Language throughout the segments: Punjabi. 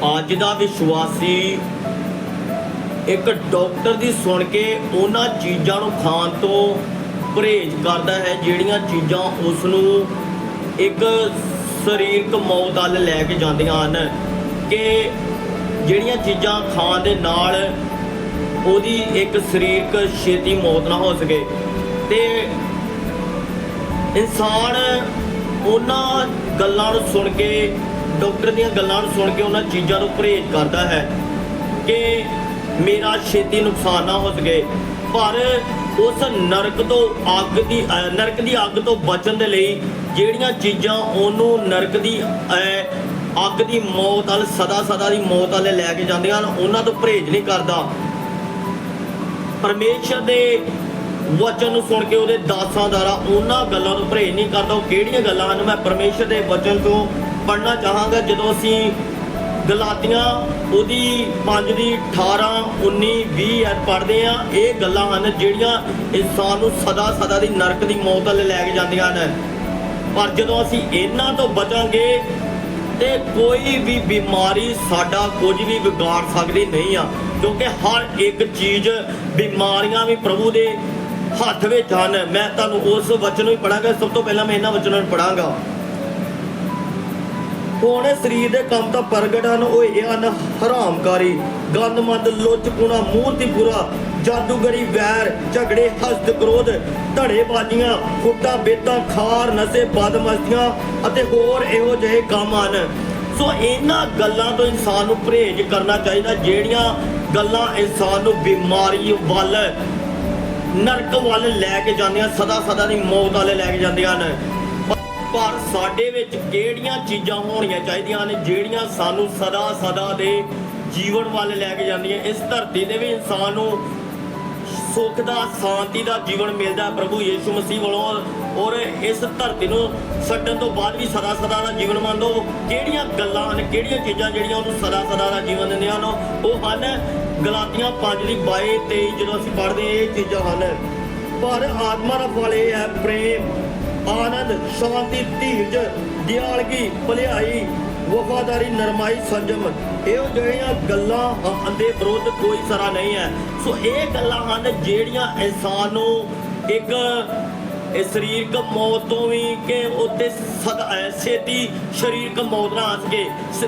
ਅੱਜ ਦਾ ਵਿਸ਼ਵਾਸੀ ਇੱਕ ਡਾਕਟਰ ਦੀ ਸੁਣ ਕੇ ਉਹਨਾਂ ਚੀਜ਼ਾਂ ਨੂੰ ਖਾਣ ਤੋਂ ਪਰਹੇਜ਼ ਕਰਦਾ ਹੈ, ਜਿਹੜੀਆਂ ਚੀਜ਼ਾਂ ਉਸ ਨੂੰ ਇੱਕ ਸਰੀਰਕ ਮੌਤ ਵੱਲ ਲੈ ਕੇ ਜਾਂਦੀਆਂ ਹਨ ਕਿ ਜਿਹੜੀਆਂ ਚੀਜ਼ਾਂ ਖਾਣ ਦੇ ਨਾਲ ਉਹਦੀ ਇੱਕ ਸਰੀਰਕ ਛੇਤੀ ਮੌਤ ਨਾ ਹੋ ਸਕੇ। ਤੇ ਇਨਸਾਨ ਉਹਨਾਂ ਗੱਲਾਂ ਨੂੰ ਸੁਣ ਕੇ ਡਾਕਟਰ ਦੀਆਂ ਗੱਲਾਂ ਨੂੰ ਸੁਣ ਕੇ ਉਹਨਾਂ ਚੀਜ਼ਾਂ ਨੂੰ ਪਰਹੇਜ਼ ਕਰਦਾ ਹੈ ਕਿ ਮੇਰਾ ਛੇਤੀ ਨੁਕਸਾਨ ਨਾ ਹੋ ਸਕੇ। ਪਰ ਉਸ ਨਰਕ ਤੋਂ ਅੱਗ ਦੀ ਨਰਕ ਦੀ ਅੱਗ ਤੋਂ ਬਚਣ ਦੇ ਲਈ ਜਿਹੜੀਆਂ ਚੀਜ਼ਾਂ ਉਹਨੂੰ ਨਰਕ ਦੀ ਅੱਗ ਦੀ ਮੌਤ ਵਾਲ ਸਦਾ ਸਦਾ ਦੀ ਮੌਤ ਵਾਲੇ ਲੈ ਕੇ ਜਾਂਦੇ ਹਨ, ਉਹਨਾਂ ਤੋਂ ਪਰਹੇਜ਼ ਨਹੀਂ ਕਰਦਾ। ਪਰਮੇਸ਼ਰ ਦੇ ਵਚਨ ਨੂੰ ਸੁਣ ਕੇ ਉਹਦੇ ਦਾਸਾਂ ਦਾਰਾ ਉਹਨਾਂ ਗੱਲਾਂ ਤੋਂ ਪਰਹੇਜ਼ ਨਹੀਂ ਕਰਦਾ। ਉਹ ਕਿਹੜੀਆਂ ਗੱਲਾਂ ਹਨ? ਮੈਂ ਪਰਮੇਸ਼ਰ ਦੇ ਵਚਨ ਤੋਂ ਪੜ੍ਹਨਾ ਚਾਹਾਂਗਾ, ਜਦੋਂ ਅਸੀਂ ਗਲਾਤੀਆਂ, ਉਹਦੀ 5 ਦੀ 18 19 20 ਐਤ ਪੜ੍ਹਦੇ ਆ, ਇਹ ਗੱਲਾਂ ਹਨ ਜਿਹੜੀਆਂ ਇਨਸਾਨ ਨੂੰ ਸਦਾ ਸਦਾ ਦੀ ਨਰਕ ਦੀ ਮੌਤ ਵੱਲ ਲੈ ਕੇ ਜਾਂਦੀਆਂ ਹਨ। ਪਰ ਜਦੋਂ ਅਸੀਂ ਇਹਨਾਂ ਤੋਂ ਬਚਾਂਗੇ, ਤੇ ਕੋਈ ਵੀ ਬਿਮਾਰੀ ਸਾਡਾ ਕੁਝ ਵੀ ਵਿਗਾੜ ਸਕਦੀ ਨਹੀਂ ਆ, ਕਿਉਂਕਿ ਹਰ ਇੱਕ ਚੀਜ਼ ਬਿਮਾਰੀਆਂ ਵੀ ਪ੍ਰਭੂ ਦੇ ਹੱਥ ਵਿੱਚ ਹਨ। ਮੈਂ ਤੁਹਾਨੂੰ ਉਸ ਵਚਨ ਨੂੰ ਹੀ ਪੜਾਂਗਾ ਸਭ ਤੋਂ ਪਹਿਲਾਂ ਮੈਂ ਇਹਨਾਂ ਵਚਨਾਂ ਨੂੰ ਪੜਾਂਗਾ ਹੁਣ ਸਰੀਰ ਦੇ ਕੰਮ ਤਾਂ ਪ੍ਰਗਟ ਹਨ ਉਹ ਇਹ ਹਨ ਹਰਾਮਕਾਰੀ। ਗੰਦਮੰਦ, ਲੁੱਚਪੁਣਾ, ਮੂਰਤੀਪੁਰਾ, ਜਾਦੂਗਰੀ, ਵੈਰ, ਝਗੜੇ ਹਸਤ ਕ੍ਰੋਧ ਧੜੇਬਾਜ਼ੀਆਂ ਫੁੱਟਾ ਬੇਤਾਂ, ਖਾਰ, ਨਸ਼ੇ, ਬਦਮਸਤੀਆਂ ਅਤੇ ਹੋਰ ਇਹੋ ਜਿਹੇ ਕੰਮ ਹਨ। ਸੋ ਇਹਨਾਂ ਗੱਲਾਂ ਤੋਂ ਇਨਸਾਨ ਨੂੰ ਪਰਹੇਜ਼ ਕਰਨਾ ਚਾਹੀਦਾ, ਜਿਹੜੀਆਂ ਗੱਲਾਂ ਇਨਸਾਨ ਨੂੰ ਬਿਮਾਰੀ ਵੱਲ, ਨਰਕ ਵੱਲ ਲੈ ਕੇ ਜਾਂਦੀਆਂ ਸਦਾ ਸਦਾ ਦੀ ਮੌਤ ਵਾਲੇ ਲੈ ਕੇ ਜਾਂਦੀਆਂ ਹਨ। ਪਰ ਸਾਡੇ ਵਿੱਚ ਕਿਹੜੀਆਂ ਚੀਜ਼ਾਂ ਹੋਣੀਆਂ ਚਾਹੀਦੀਆਂ ਨੇ, ਜਿਹੜੀਆਂ ਸਾਨੂੰ ਸਦਾ ਸਦਾ ਦੇ ਜੀਵਨ ਵੱਲ ਲੈ ਕੇ ਜਾਂਦੀਆਂ? ਇਸ ਧਰਤੀ ਤੇ ਵੀ ਇਨਸਾਨ ਨੂੰ ਸੁੱਖ ਦਾ, ਸ਼ਾਂਤੀ ਦਾ ਜੀਵਨ ਮਿਲਦਾ ਹੈ ਪ੍ਰਭੂ ਯੀਸ਼ੂ ਮਸੀਹ ਵੱਲੋਂ ਔਰ ਇਸ ਧਰਤੀ ਨੂੰ ਛੱਡਣ ਤੋਂ ਬਾਅਦ ਵੀ ਸਦਾ ਸਦਾ ਦਾ ਜੀਵਨ ਮੰਨਦਾ ਉਹ ਕਿਹੜੀਆਂ ਗੱਲਾਂ ਹਨ, ਕਿਹੜੀਆਂ ਚੀਜ਼ਾਂ ਜਿਹੜੀਆਂ ਉਹਨੂੰ ਸਦਾ ਸਦਾ ਦਾ ਜੀਵਨ ਦਿੰਦੀਆਂ ਹਨ? ਉਹ ਹਨ ਗਲਾਤੀਆਂ 5 ਦੀ 22 23 ਜਦੋਂ ਅਸੀਂ ਪੜ੍ਹਦੇ ਇਹ ਚੀਜ਼ਾਂ ਹਨ। ਪਰ ਆਤਮਾ ਦਾ ਫਲ ਇਹ ਹੈ, ਪ੍ਰੇਮ। ਆਨੰਦ, ਸ਼ਾਂਤੀ ਧੀਰਜ ਦਿਆਲਗੀ, ਭਲਾਈ, ਵਫਾਦਾਰੀ, ਨਰਮਾਈ, ਸੰਜਮ। ਇਹੋ ਜਿਹੀਆਂ ਗੱਲਾਂ ਹਨ ਦੇ ਵਿਰੁੱਧ ਕੋਈ ਸਰਾ ਨਹੀਂ ਹੈ। ਸੋ ਇਹ ਗੱਲਾਂ ਹਨ ਜਿਹੜੀਆਂ ਇਨਸਾਨ ਨੂੰ ਇੱਕ, ਇਹ ਸਰੀਰਕ ਮੌਤ ਤੋਂ ਵੀ ਕਿ ਉੱਤੇ ਸਦਾ ਅਹ ਛੇਤੀ ਸਰੀਰਕ ਮੌਤ ਨਾ ਆ ਸਕੇ।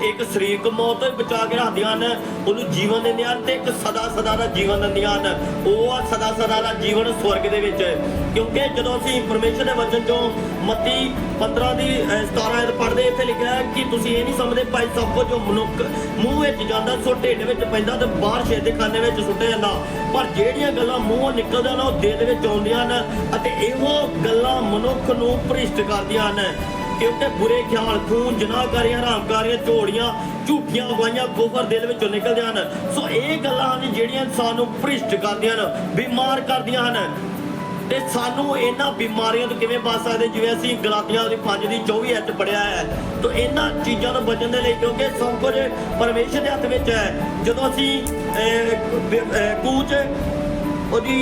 ਇੱਕ ਸਰੀਰਕ ਮੌਤ ਤੋਂ ਬਚਾ ਕੇ ਰੱਖਦੀਆਂ ਹਨ, ਉਹਨੂੰ ਜੀਵਨ ਦਿੰਦੀਆਂ ਹਨ ਤੇ ਇੱਕ ਸਦਾ ਸਦਾ ਦਾ ਜੀਵਨ ਦਿੰਦੀਆਂ ਹਨ। ਉਹ ਆ ਸਦਾ ਸਦਾ ਦਾ ਜੀਵਨ ਸਵਰਗ ਦੇ ਵਿੱਚ। ਕਿਉਂਕਿ ਜਦੋਂ ਅਸੀਂ ਇਨਫੋਰਮੇਸ਼ਨ ਦੇ ਵਚਨ ਚੋਂ ਮੱਤੀ 15 ਦੀ, ਅਹ 17 ਐਤ ਪੜ੍ਹਦੇ ਇੱਥੇ ਲਿਖਿਆ ਕਿ ਤੁਸੀਂ ਇਹ ਨਹੀਂ ਸਮਝਦੇ, ਭਾਈ ਸਭ ਕੁਝ ਜੋ ਮਨੁੱਖ ਮੂੰਹ ਵਿੱਚ ਜਾਂਦਾ, ਸੋ ਢਿੱਡ ਵਿੱਚ ਪੈਂਦਾ ਤੇ ਬਾਹਰ ਛੇਦੇ ਖਾਨੇ ਵਿੱਚ ਸੁੱਟਿਆ ਜਾਂਦਾ। ਪਰ ਜਿਹੜੀਆਂ ਗੱਲਾਂ ਮੂੰਹੋਂ ਨਿਕਲਦੀਆਂ ਨੇ, ਉਹ ਦਿਲ ਦੇ ਵਿੱਚ ਆਉਂਦੀਆਂ ਹਨ ਅਤੇ ਇਹੋ ਗੱਲਾਂ ਮਨੁੱਖ ਨੂੰ ਭ੍ਰਿਸ਼ਟ ਕਰਦੀਆਂ ਹਨ ਕਿਉਂਕਿ ਬੁਰੇ ਖਿਆਲ, ਖੂਨ, ਜਨਾਹਕਾਰੀਆਂ, ਹਰਾਮਕਾਰੀਆਂ ਝੋੜੀਆਂ ਝੂਠੀਆਂ ਅਗਵਾਈਆਂ ਗੋਬਰ ਦਿਲ ਵਿੱਚੋਂ ਨਿਕਲਦੇ ਹਨ ਸੋ ਇਹ ਗੱਲਾਂ ਹਨ ਜਿਹੜੀਆਂ ਸਾਨੂੰ ਭ੍ਰਿਸ਼ਟ ਕਰਦੀਆਂ ਹਨ ਬਿਮਾਰ ਕਰਦੀਆਂ ਹਨ ਤੇ ਸਾਨੂੰ ਇਹਨਾਂ ਬਿਮਾਰੀਆਂ ਤੋਂ ਕਿਵੇਂ ਬਚ ਸਕਦੇ? ਜਿਵੇਂ ਅਸੀਂ ਗਲਾਤੀਆਂ ਦੀ 5 ਦੀ 24 ਐਚ ਪੜਿਆ ਹੈ, ਤਾਂ ਇਹਨਾਂ ਚੀਜ਼ਾਂ ਤੋਂ ਬਚਣ ਦੇ ਲਈ ਕਿਉਂਕਿ ਸਭ ਕੁਝ ਪਰਮੇਸ਼ਰ ਦੇ ਹੱਥ ਵਿੱਚ ਹੈ। ਜਦੋਂ ਅਸੀਂ ਕੂਚ ਉਹਦੀ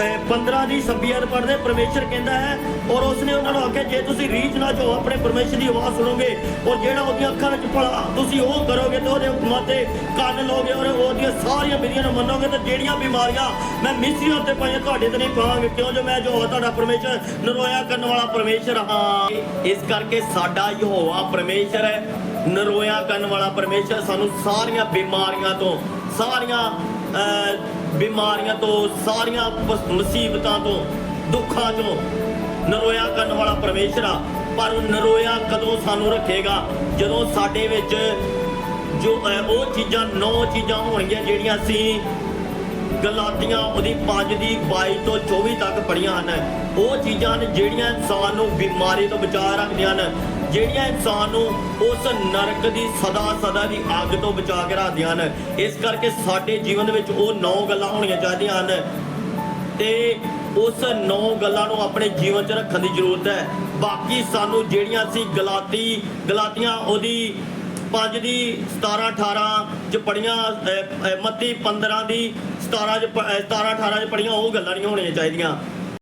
ਅਹ, 15 ਦੀ ਸੱਭਿਆਤ ਪੜ੍ਹਦੇ ਪਰਮੇਸ਼ਰ ਕਹਿੰਦਾ ਹੈ ਔਰ ਉਸਨੇ ਉਹਨਾਂ ਨੂੰ ਆਖਿਆ ਜੇ ਤੁਸੀਂ ਰੀਝ ਨਾ ਚੋ ਆਪਣੇ ਪਰਮੇਸ਼ਰ ਦੀ ਆਵਾਜ਼ ਸੁਣੋਗੇ ਔਰ ਜਿਹੜਾ ਉਹਦੀਆਂ ਅੱਖਾਂ ਵਿੱਚ ਭਲਾ ਤੁਸੀਂ ਉਹ ਕਰੋਗੇ ਤੇ ਉਹਦੇ ਹੁਕਮਾਂ ਤੇ ਕੰਨ ਲੋਗੇ ਔਰ ਉਹਦੀਆਂ ਸਾਰੀਆਂ ਵਿਧੀਆਂ ਨੂੰ ਮੰਨੋਗੇ ਤੇ ਜਿਹੜੀਆਂ ਬਿਮਾਰੀਆਂ ਮੈਂ ਮਿਸਰੀਆਂ ਤੇ ਪਾਈਆਂ ਤੁਹਾਡੇ ਤੇ ਨਹੀਂ ਪਾਵਾਂਗੇ। ਕਿਉਂ? ਜੋ ਮੈਂ ਜੋ ਤੁਹਾਡਾ ਪਰਮੇਸ਼ਰ ਨਰੋਇਆ ਕਰਨ ਵਾਲਾ ਪਰਮੇਸ਼ਰ ਹਾਂ। ਇਸ ਕਰਕੇ ਸਾਡਾ ਯਹੋਵਾ ਪਰਮੇਸ਼ਰ ਹੈ ਨਰੋਇਆ ਕਰਨ ਵਾਲਾ ਪਰਮੇਸ਼ਰ ਸਾਨੂੰ ਸਾਰੀਆਂ ਬਿਮਾਰੀਆਂ ਤੋਂ ਸਾਰੀਆਂ ਬਿਮਾਰੀਆਂ ਤੋਂ, ਸਾਰੀਆਂ ਮੁਸੀਬਤਾਂ ਤੋਂ, ਦੁੱਖਾਂ ਤੋਂ ਨਰੋਇਆ ਕਰਨ ਵਾਲਾ ਪਰਮੇਸ਼ਰ ਆ। ਪਰ ਉਹ ਨਰੋਇਆ ਕਦੋਂ ਸਾਨੂੰ ਰੱਖੇਗਾ? ਜਦੋਂ ਸਾਡੇ ਵਿੱਚ ਜੋ ਉਹ ਚੀਜ਼ਾਂ, ਨੌ ਚੀਜ਼ਾਂ ਹੋਣਗੀਆਂ ਜਿਹੜੀਆਂ ਅਸੀਂ ਗਲਾਤੀਆਂ ਉਹਦੀ 5 ਦੀ 22 ਤੋਂ 24 ਤੱਕ ਪੜੀਆਂ ਹਨ, ਉਹ ਚੀਜ਼ਾਂ ਨੇ ਜਿਹੜੀਆਂ ਇਨਸਾਨ ਨੂੰ ਬਿਮਾਰੀ ਤੋਂ ਬਚਾ ਰੱਖਦੀਆਂ ਹਨ। ਜਿਹੜੀਆਂ ਇਨਸਾਨ ਨੂੰ ਉਸ ਨਰਕ ਦੀ ਸਦਾ ਸਦਾ ਦੀ ਅੱਗ ਤੋਂ ਬਚਾ ਕੇ ਰੱਖਦੀਆਂ ਹਨ, ਇਸ ਕਰਕੇ ਸਾਡੇ ਜੀਵਨ ਵਿੱਚ ਉਹ ਨੌ ਗੱਲਾਂ ਹੋਣੀਆਂ ਚਾਹੀਦੀਆਂ ਹਨ। ਤੇ ਉਸ ਨੌ ਗੱਲਾਂ ਨੂੰ ਆਪਣੇ ਜੀਵਨ 'ਚ ਰੱਖਣ ਦੀ ਜ਼ਰੂਰਤ ਹੈ। ਬਾਕੀ ਸਾਨੂੰ ਜਿਹੜੀਆਂ ਸੀ ਗਲਾਤੀ, ਗਲਾਤੀਆਂ ਉਹਦੀ 5 ਦੀ 17 18 ਚ ਪੜੀਆਂ ਮੱਤੀ 15 ਦੀ 17 ਚ ਪ- ਅਹ 17 18 ਚ ਪੜੀਆਂ ਉਹ ਗੱਲਾਂ ਨਹੀਂ ਹੋਣੀਆਂ ਚਾਹੀਦੀਆਂ।